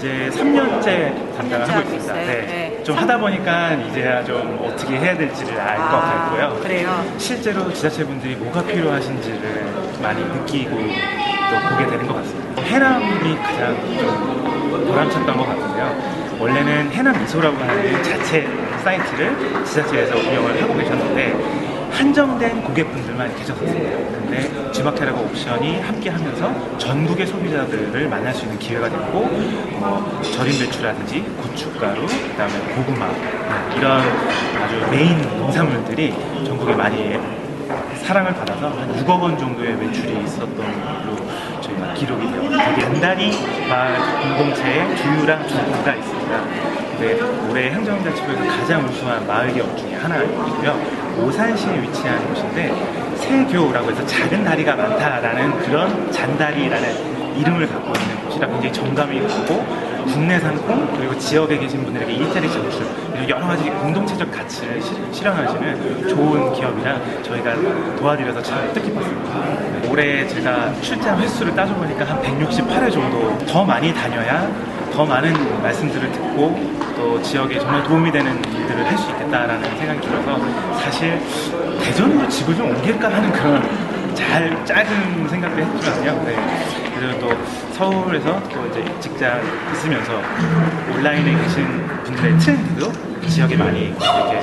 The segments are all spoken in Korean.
이제 3년째 담당을 하고 하고 있습니다. 있어요. 네. 네. 좀 하다 보니까 이제야 좀 어떻게 해야 될지를 알 것 아, 같고요. 그래요? 실제로 지자체분들이 뭐가 필요하신지를 많이 느끼고 또 보게 되는 것 같습니다. 해남이 가장 좀 보람찼던 것 같은데요. 원래는 해남 미소라고 하는 자체 사이트를 지자체에서 운영을 하고 계셨는데 한정된 고객분들만 계셨었습니다. 근데 G마켓하고 옵션이 함께 하면서 전국의 소비자들을 만날 수 있는 기회가 됐고 뭐 절임 배추라든지 고춧가루, 그다음에 고구마 네, 이런 아주 메인 농산물들이 전국에 많이 사랑을 받아서 한 6억 원 정도의 매출이 있었던 걸로 저희가 기록이 되어 거기 안다리 마을 공동체의 주유랑 주부가 있습니다. 근데 올해 행정자치부에서 가장 우수한 마을 기업 중에 하나이고요. 오산시에 위치한 곳인데 세교라고 해서 작은 다리가 많다라는 그런 잔다리라는 이름을 갖고 있는 곳이라 굉장히 정감이 가고 국내 상품 그리고 지역에 계신 분들에게 일자리 창출 이런 여러 가지 공동체적 가치를 실- 실현하시는 좋은 기업이라 저희가 도와드려서 참 뜻깊었습니다. 네, 올해 제가 출장 횟수를 따져보니까 한 168회 정도 더 많이 다녀야 더 많은 말씀들을 듣고 또 지역에 정말 도움이 되는 일들을 할 수 있겠다라는 생각이 들어서 사실 대전으로 집을 좀 옮길까 하는 그런 잘 작은 생각을 했지만요. 네. 그리고 또 서울에서 또 이제 직장 있으면서 온라인에 계신 분들의 트렌드도 지역에 많이 이렇게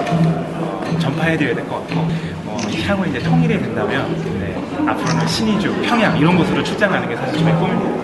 어, 전파해드려야 될 것 같고 어, 향후 이제 통일이 된다면 네, 앞으로는 신의주, 평양 이런 곳으로 출장하는 게 사실 저의 꿈입니다.